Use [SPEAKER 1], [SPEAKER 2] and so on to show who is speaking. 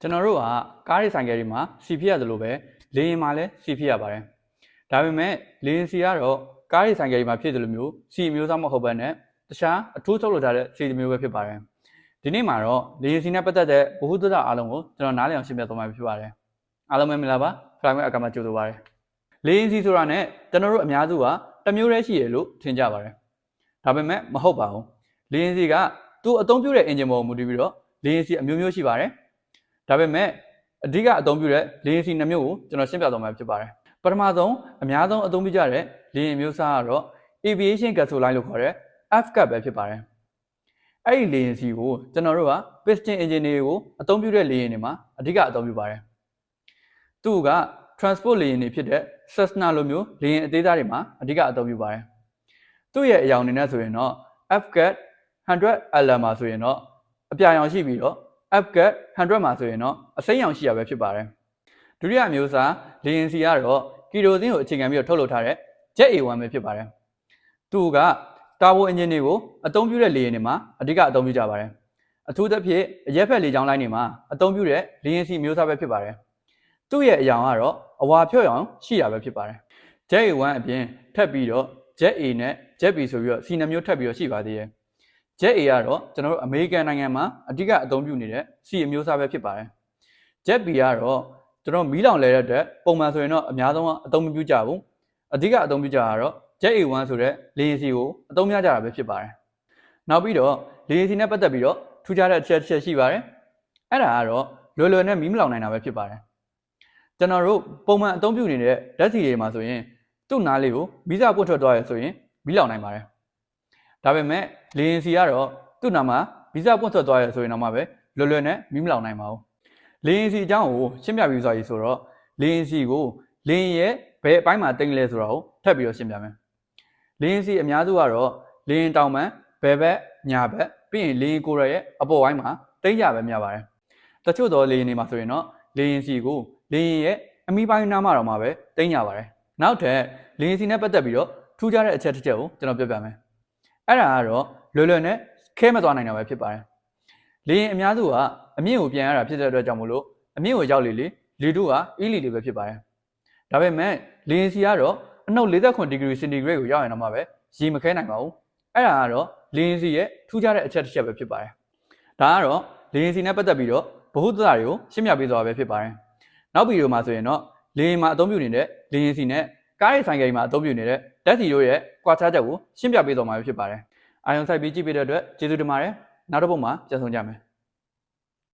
[SPEAKER 1] ကျွန်တော်တို့ကကားတွေဆိုင်ကယ်တွေမှာစီဖြစ်ရတယ်လို့ပဲလေရင်မှာလည်းစီဖြစ်ရပါတယ်ဒါပေမဲ့လေရင်စီကတော့ကားတွေဆိုင်ကယ်တွေမှာဖြစ်တယ်လို့မျိုးစီအမျိုးသားမဟုတ်ဘဲနဲ့တခြားအထူးထုတ်လို့ထားတဲ့စီတစ်မျိုးပဲဖြစ်ပါတယ်ဒီနေ့မှာတော့လေရင်စီနဲ့ပတ်သက်တဲ့ဘ ഹു သုဒအားလုံးကိုကျွန်တော်နားလည်အောင်ရှင်းပြသွားမှာဖြစ်ပါတယ်အားလုံးပဲမင်္ဂလာပါဖလိုင်းဝဲအကမှာကြိုဆိုပါရစေလေရင်စီဆိုတာနဲ့ကျွန်တော်တို့အများစုကတစ်မျိုးတည်းရှိရလို့ထင်ကြပါတယ်ဒါပေမဲ့မဟုတ်ပါဘူးလေရင်စီကသူ့အသုံးပြုတဲ့ engine ပေါ်မူတည်ပြီးတော့လေရင်စီအမျိုးမျိုးရှိပါတယ် ဒါပေမဲ့အဓိကအသုံးပြုတဲ့လေယာဉ်စီနှမျိုးကိုကျွန်တော်ရှင်းပြသွားမှာဖြစ်ပါတယ်ပထမဆုံးအများဆုံးအသုံးပြုကြတဲ့လေယာဉ်မျိုးစားကတော့ aviation gasoline လို့ခေါ်တဲ့ F-gas ပဲဖြစ်ပါတယ်အဲ့ဒီလေယာဉ်စီကိုကျွန်တော်တို့က piston engine တွေကိုအသုံးပြုတဲ့လေယာဉ်တွေမှာအဓိကအသုံးပြုပါတယ်သူက transport လေယာဉ်တွေဖြစ်တဲ့ Cessna လိုမျိုးလေယာဉ်အသေးစားတွေမှာအဓိကအသုံးပြုပါတယ်သူ့ရဲ့အယောင်အနေနဲ့ဆိုရင်တော့ F-gas 100 LM မှာဆိုရင်တော့အပြာရောင်ရှိပြီးတော့ F-gat 100မှာဆိုရင်တော့အစိမ်းရောင်ရှိရပဲဖြစ်ပါတယ်ဒုတိယမျိုးစားလေရင်စီကတော့ကီရိုဇင်းကိုအခြေခံပြီးတော့ထုတ်လုပ်ထားတဲ့ Jet A1 ပဲဖြစ်ပါတယ်သူကတာဝိုအင်ဂျင်တွေကိုအသုံးပြုတဲ့လေယာဉ်တွေမှာအဓိကအသုံးပြုကြပါတယ်အထူးသဖြင့်အရက်ဖက်လေကြောင်းလိုင်းတွေမှာအသုံးပြုတဲ့လေရင်စီမျိုးစားပဲဖြစ်ပါတယ်သူ့ရဲ့အယောင်ကတော့အဝါဖြော့ရောင်ရှိရပဲဖြစ်ပါတယ် Jet A1 အပြင်ထပ်ပြီးတော့ Jet A နဲ့ Jet B ဆိုပြီးတော့စီနှမျိုးထပ်ပြီးတော့ရှိပါသေးတယ် Jet A ကတော့ကျွန်တော်တို့အမေရိကန်နိုင်ငံမှာအဓိကအသုံးပြုနေတဲ့စီအမျိုးအစားပဲဖြစ်ပါတယ်။ Jet B ကတော့ကျွန်တော်မီးလောင်လဲတဲ့အတွက်ပုံမှန်ဆိုရင်တော့အများဆုံးအသုံးမပြုကြဘူး။အဓိကအသုံးပြုကြတာတော့ Jet A1 ဆိုတဲ့လေယာဉ်စီကိုအသုံးများကြတာပဲဖြစ်ပါတယ်။နောက်ပြီးတော့လေယာဉ်စီနဲ့ပတ်သက်ပြီးတော့ထူးခြားတဲ့အချက်တစ်ချက်ရှိပါတယ်။အဲ့ဒါကတော့လွယ်လွယ်နဲ့မီးမလောင်နိုင်တာပဲဖြစ်ပါတယ်။ကျွန်တော်တို့ပုံမှန်အသုံးပြုနေတဲ့ဓာတ်ဆီတွေမှာဆိုရင်သူ့နားလေးကိုမီးစာပွတ်ထွက်သွားရဆိုရင်မီးလောင်နိုင်ပါတယ်။ ဒါပေမဲ့လေရင်စီကတော့သူ့နာမှာဗီဇပွတ်ထွက်သွားရဆိုရင်တော့မှပဲလွယ်လွယ်နဲ့မီးမလောင်နိုင်ပါဘူးလေရင်စီအကြောင်းကိုရှင်းပြပြီးသွားပြီဆိုတော့လေရင်စီကိုလေရင်ရဲ့ဘယ်အပိုင်းမှာတင်လဲဆိုတော့ထပ်ပြီးတော့ရှင်းပြမယ်လေရင်စီအများစုကတော့လေရင်တောင်ပံဘယ်ဘက်ညာဘက်ပြီးရင်လေရင်ကိုရရဲ့အပေါ်ပိုင်းမှာတိတ်ရပဲများပါတယ်တချို့တော့လေရင်တွေမှာဆိုရင်တော့လေရင်စီကိုလေရင်ရဲ့အမိပိုင်းနားမှာတော့မှပဲတိတ်ရပါတယ်နောက်ထပ်လေရင်စီနဲ့ပတ်သက်ပြီးတော့ထူးခြားတဲ့အချက်တစ်ချက်ကိုကျွန်တော်ပြပြမယ် အဲ့ဒါကတော့လွယ်လွယ်နဲ့ခဲမသွားနိုင်တာပဲဖြစ်ပါတယ်။လေရင်အများစုကအမြင့်ကိုပြန်ရတာဖြစ်တဲ့အတွက်ကြောင့်မို့လို့အမြင့်ကိုရောက်လေလေလေတို့ကအီလီလေးပဲဖြစ်ပါတယ်။ဒါပေမဲ့လေရင်စီကတော့အနှုတ်49ဒီဂရီစင်တီဂရိတ်ကိုရောက်ရင်တော့မှပဲရေမခဲနိုင်ပါဘူး။အဲ့ဒါကတော့လေရင်စီရဲ့ထူးခြားတဲ့အချက်တစ်ချက်ပဲဖြစ်ပါတယ်။ဒါကတော့လေရင်စီနဲ့ပတ်သက်ပြီးတော့ဗဟုသုတတွေကိုရှင်းပြပေးသွားပဲဖြစ်ပါတယ်။နောက်ဗီဒီယိုမှာဆိုရင်တော့လေရင်မှာအသုံးပြုနေတဲ့လေရင်စီနဲ့ကားရိတ်ဆိုင်ကယ်မှာအသုံးပြုနေတဲ့ ဓာတ်စီတို့ရဲ့ကွာခြားချက်ကိုရှင်းပြပေးသွားမှာဖြစ်ပါတယ်။အာယုံဆိုင်ပြီးကြည့်ပေးတဲ့အတွက်ကျေးဇူးတင်ပါတယ်နောက်တစ်ပုတ်မှာပြန်ဆောင်ကြမယ်